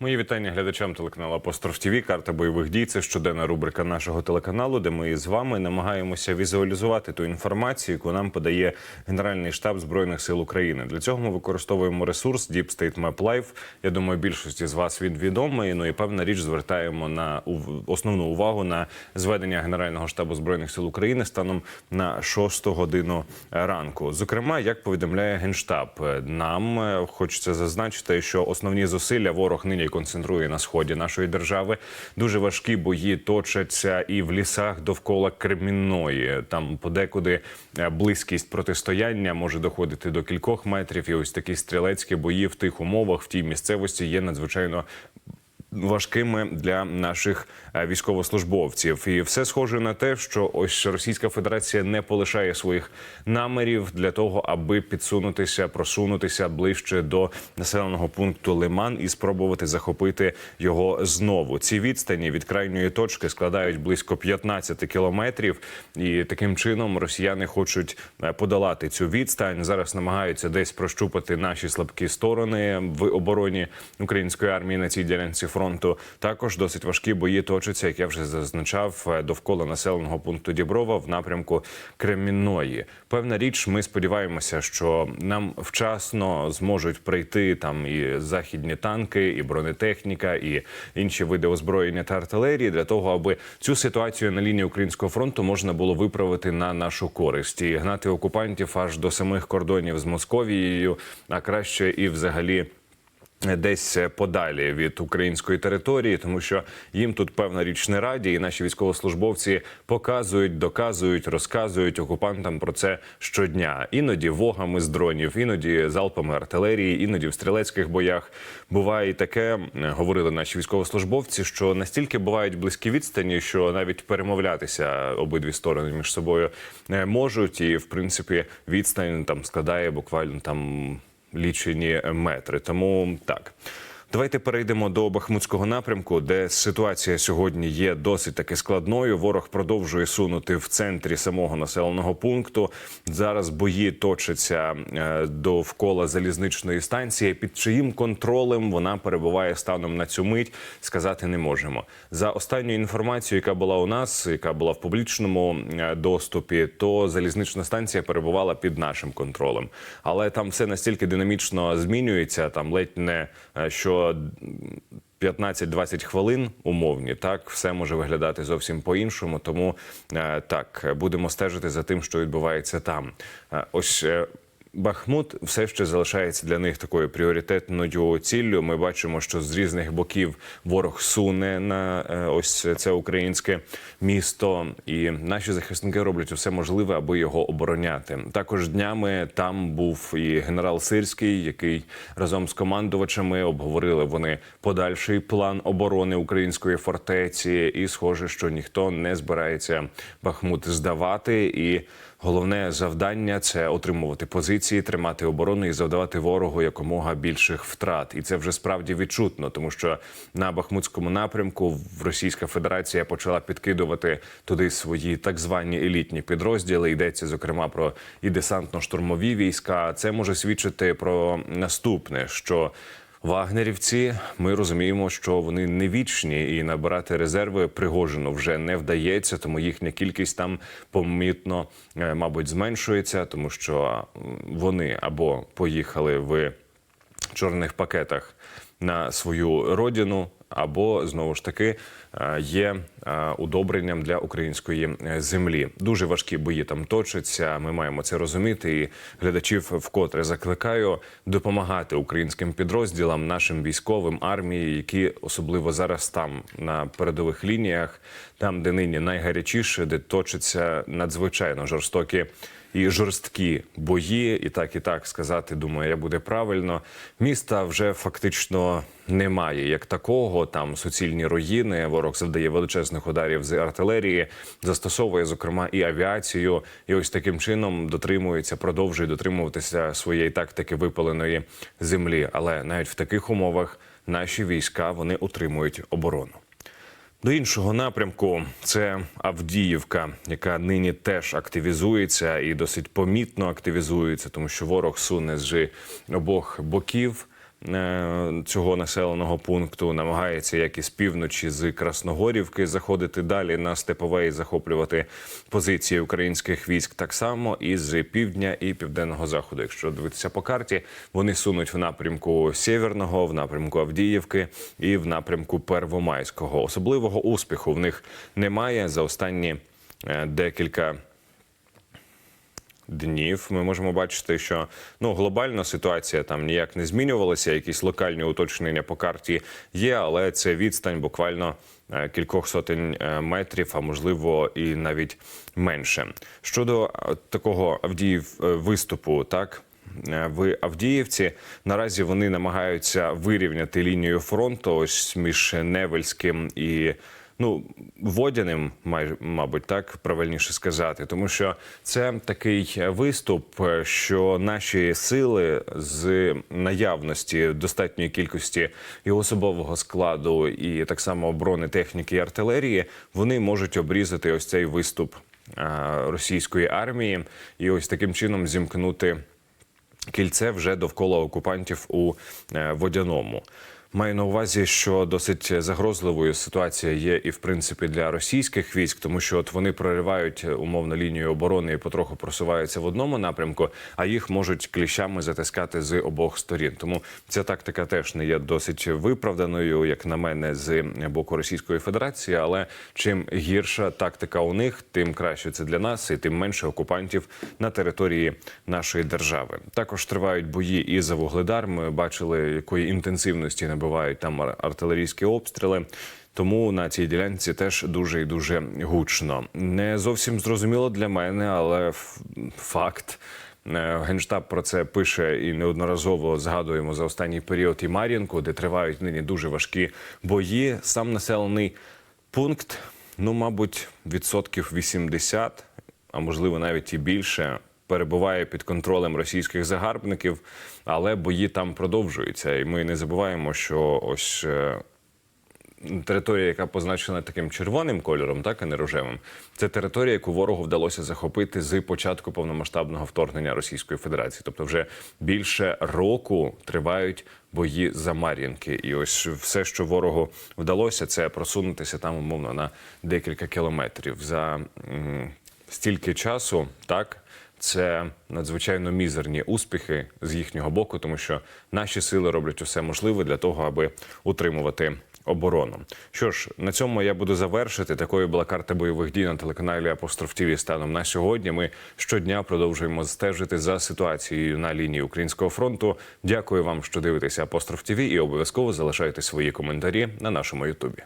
Мої вітання глядачам телеканалу Апостроф ТВ. Карта бойових дій. Це щоденна рубрика нашого телеканалу, де ми з вами намагаємося візуалізувати ту інформацію, яку нам подає Генеральний штаб збройних сил України. Для цього ми використовуємо ресурс Deep State Map Live. Я думаю, більшості з вас він відомий. Ну і певна річ звертаємо на основну увагу на зведення Генерального штабу збройних сил України станом на 6 годину ранку. Зокрема, як повідомляє генштаб, нам хочеться зазначити, що основні зусилля ворог нині концентрує на сході нашої держави. Дуже важкі бої точаться і в лісах довкола Кремінної. Там подекуди е, близькість протистояння може доходити до кількох метрів. І ось такі стрілецькі бої в тих умовах в тій місцевості є надзвичайно важкими для наших е, військовослужбовців, і все схоже на те, що ось Російська Федерація не полишає своїх намірів для того, аби підсунутися, просунутися ближче до населеного пункту Лиман і спробувати захопити його знову. Ці відстані від крайньої точки складають близько 15 кілометрів, і таким чином росіяни хочуть е, подолати цю відстань. Зараз намагаються десь прощупати наші слабкі сторони в обороні української армії на цій ділянці фронту. Також досить важкі бої точаться, як я вже зазначав, е, довкола населеного пункту Діброва в напрямку Кремінної. Певна річ, ми сподіваємося, що нам вчасно зможуть прийти там і західні танки, і бронетехніка, і інші види озброєння та артилерії для того, аби цю ситуацію на лінії українського фронту можна було виправити на нашу користь і гнати окупантів аж до самих кордонів з Московією, а краще і взагалі. Десь подалі від української території, тому що їм тут певна річ не раді, і наші військовослужбовці показують, доказують, розказують окупантам про це щодня. Іноді вогами з дронів, іноді залпами артилерії, іноді в стрілецьких боях. Буває і таке, говорили наші військовослужбовці, що настільки бувають близькі відстані, що навіть перемовлятися обидві сторони між собою е, можуть, і в принципі відстань там складає буквально там лічені метри. Тому так. Давайте перейдемо до Бахмутського напрямку, де ситуація сьогодні є досить таки складною. Ворог продовжує сунути в центрі самого населеного пункту. Зараз бої точаться е, довкола залізничної станції. Під чиїм контролем вона перебуває станом на цю мить, сказати не можемо. За останньою інформацією, яка була у нас, яка була в публічному е, доступі, то залізнична станція перебувала під нашим контролем. Але там все настільки динамічно змінюється, там ледь не е, що 15-20 хвилин умовні, так все може виглядати зовсім по-іншому. Тому е, так будемо стежити за тим, що відбувається там. Е, Ось. Бахмут все ще залишається для них такою пріоритетною ціллю. Ми бачимо, що з різних боків ворог суне на е, ось це українське місто, і наші захисники роблять усе можливе, аби його обороняти. Також днями там був і генерал Сирський, який разом з командувачами обговорили вони подальший план оборони української фортеці. І схоже, що ніхто не збирається Бахмут здавати і. Головне завдання це отримувати позиції, тримати оборону і завдавати ворогу якомога більших втрат. І це вже справді відчутно, тому що на Бахмутському напрямку Російська Федерація почала підкидувати туди свої так звані елітні підрозділи. Йдеться зокрема про і десантно-штурмові війська. Це може свідчити про наступне, що Вагнерівці, ми розуміємо, що вони не вічні, і набирати резерви Пригожину вже не вдається, тому їхня кількість там помітно, е, мабуть, зменшується, тому що вони або поїхали в чорних пакетах на свою родину, або знову ж таки е, є е, удобренням для української е, землі. Дуже важкі бої там точаться. Ми маємо це розуміти. І глядачів вкотре закликаю допомагати українським підрозділам, нашим військовим армії, які особливо зараз там на передових лініях, там де нині найгарячіше, де точаться надзвичайно жорстокі і жорсткі бої, і так і так сказати, думаю, я буде правильно. Міста вже фактично немає як такого. Там суцільні руїни. Ворог завдає величезних ударів з артилерії, застосовує зокрема і авіацію. І ось таким чином дотримується, продовжує дотримуватися своєї тактики випаленої землі. Але навіть в таких умовах наші війська вони утримують оборону. До іншого напрямку це Авдіївка, яка нині теж активізується і досить помітно активізується, тому що ворог суне з обох боків. Е, цього населеного пункту, намагається як із півночі з Красногорівки заходити далі на степове і захоплювати позиції українських військ. Так само і з півдня і південного заходу. Якщо дивитися по карті, вони сунуть в напрямку Сєвєрного, в напрямку Авдіївки і в напрямку Первомайського. Особливого успіху в них немає за останні е, декілька днів ми можемо бачити, що ну глобальна ситуація там ніяк не змінювалася. Якісь локальні уточнення по карті є, але це відстань буквально е, кількох сотень е, метрів, а можливо і навіть менше. Щодо е, такого Авдіїв виступу, так. В Авдіївці наразі вони намагаються вирівняти лінію фронту ось між Невельським і ну водяним, майже мабуть, так правильніше сказати, тому що це такий виступ, е, що наші сили з наявності достатньої кількості і особового складу, і так само бронетехніки і артилерії, вони можуть обрізати ось цей виступ е, російської армії, і ось таким чином зімкнути кільце вже довкола окупантів у е, водяному. Маю на увазі, що досить загрозливою ситуація є і в принципі для російських військ, тому що от вони проривають е, умовно лінію оборони і потроху просуваються в одному напрямку, а їх можуть кліщами затискати з обох сторін. Тому ця тактика теж не є досить виправданою, як на мене, з боку Російської Федерації. Але чим гірша тактика у них, тим краще це для нас, і тим менше окупантів на території нашої держави. Також тривають бої і за вугледар. Ми бачили, якої інтенсивності набивають там артилерійські обстріли. Тому на цій ділянці теж дуже і дуже гучно. Не зовсім зрозуміло для мене, але факт. Е, Генштаб про це пише і неодноразово згадуємо за останній період і Мар'їнку, де тривають нині дуже важкі бої. Сам населений пункт, ну мабуть, відсотків 80, а можливо навіть і більше. Перебуває під контролем російських загарбників, але бої там продовжуються. І ми не забуваємо, що ось е, територія, яка позначена таким червоним кольором, так а не рожевим, це територія, яку ворогу вдалося захопити з початку повномасштабного вторгнення Російської Федерації. Тобто, вже більше року тривають бої за Мар'їнки. І ось все, що ворогу вдалося, це просунутися там умовно на декілька кілометрів за м, стільки часу, так. Це надзвичайно мізерні успіхи з їхнього боку, тому що наші сили роблять усе можливе для того, аби утримувати оборону. Що ж, на цьому я буду завершити. Такою була карта бойових дій на телеканалі Апостроф ТІВІ станом на сьогодні. Ми щодня продовжуємо стежити за ситуацією на лінії українського фронту. Дякую вам, що дивитеся Апостроф ТІВІ і обов'язково залишайте свої коментарі на нашому Ютубі.